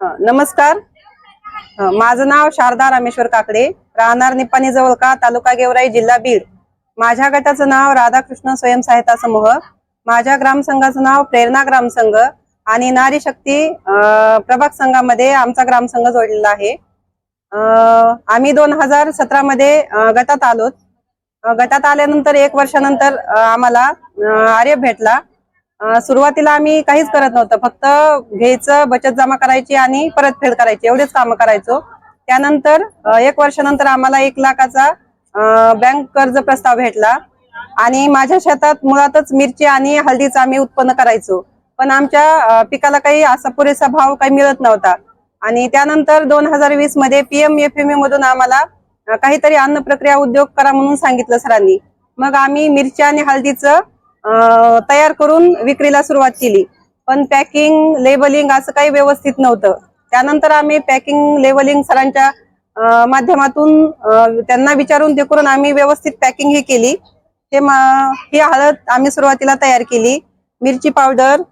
नमस्कार. माझं नाव शारदा रामेश्वर काकडे. राहणार निपाणी जवळका तालुका गेवराई जिल्हा बीड. माझ्या गटाचं नाव राधाकृष्ण स्वयंसहायता समूह. माझ्या ग्रामसंघाचं नाव प्रेरणा ग्रामसंघ आणि नारी शक्ती प्रभाग संघामध्ये आमचा ग्रामसंघ जोडलेला आहे. आम्ही दोन हजार सतरा मध्ये गटात आलोत. गटात आल्यानंतर एक वर्षानंतर आम्हाला आर्य भेटला. सुरुवातीला आम्ही काहीच करत नव्हतं. फक्त घ्यायचं बचत जमा करायची आणि परतफेड करायची. एवढेच कामं करायचो. त्यानंतर एक वर्षानंतर आम्हाला एक लाखाचा बँक कर्ज प्रस्ताव भेटला. आणि माझ्या शेतात मुळातच मिरची आणि हळदीचं आम्ही उत्पन्न करायचो. पण आमच्या पिकाला काही असा पुरेसा भाव काही मिळत नव्हता. आणि त्यानंतर दोन हजार वीसमध्ये पीएम एफ एम मधून आम्हाला काहीतरी अन्न प्रक्रिया उद्योग करा म्हणून सांगितलं सरांनी. मग आम्ही मिरची आणि हळदीचं तयार करून विक्रीला सुरुवात केली. पण पॅकिंग लेबलिंग असं काही व्यवस्थित नव्हतं. त्यानंतर आम्ही पॅकिंग लेबलिंग सरांच्या माध्यमातून त्यांना विचारून ते करून आम्ही व्यवस्थित पॅकिंग ही केली. ते ही हळद आम्ही सुरुवातीला तयार केली. मिरची पावडर.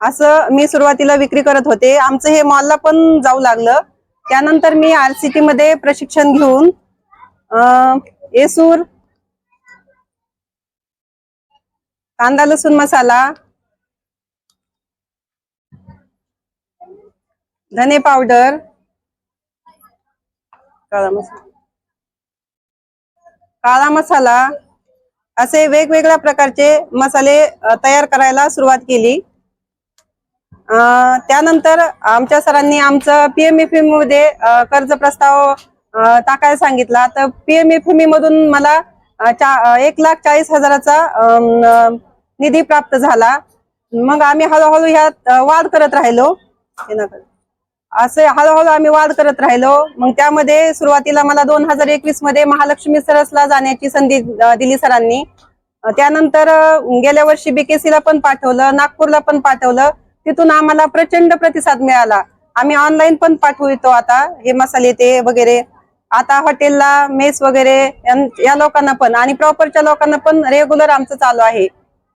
असं मी सुरुवातीला विक्री करत होते. आमचं हे मॉलला पण जाऊ लागलं. त्यानंतर मी आरसीटी मध्ये प्रशिक्षण घेऊन अं, येसूर. कांदा लसूण मसाला. धने पावडर. काळा मसाला. काळा मसाला. असे वेगवेगळ्या प्रकारचे मसाले तयार करायला सुरुवात केली. त्यानंतर आमच्या सरांनी आमचं पीएमएफएममध्ये कर्ज प्रस्ताव टाकायला सांगितला. तर पीएमएफएमई मधून मला एक लाख चाळीस हजाराचा निधी प्राप्त झाला. मग आम्ही हळूहळू ह्यात वाद करत राहिलो. असे हळूहळू आम्ही वाद करत राहिलो. मग त्यामध्ये सुरुवातीला मला दोन हजार एकवीसमध्ये महालक्ष्मी सरसला जाण्याची संधी दिली सरांनी. त्यानंतर गेल्या वर्षी बीकेसी ला पण पाठवलं नागपूरला पण पाठवलं. तिथून आम्हाला प्रचंड प्रतिसाद मिळाला. आम्ही ऑनलाईन पण पाठवतो आता हे मसाले ते वगैरे. आता हॉटेलला मेस वगैरे या लोकांना पण आणि प्रॉपरच्या लोकांना पण रेग्युलर आमचं चालू आहे.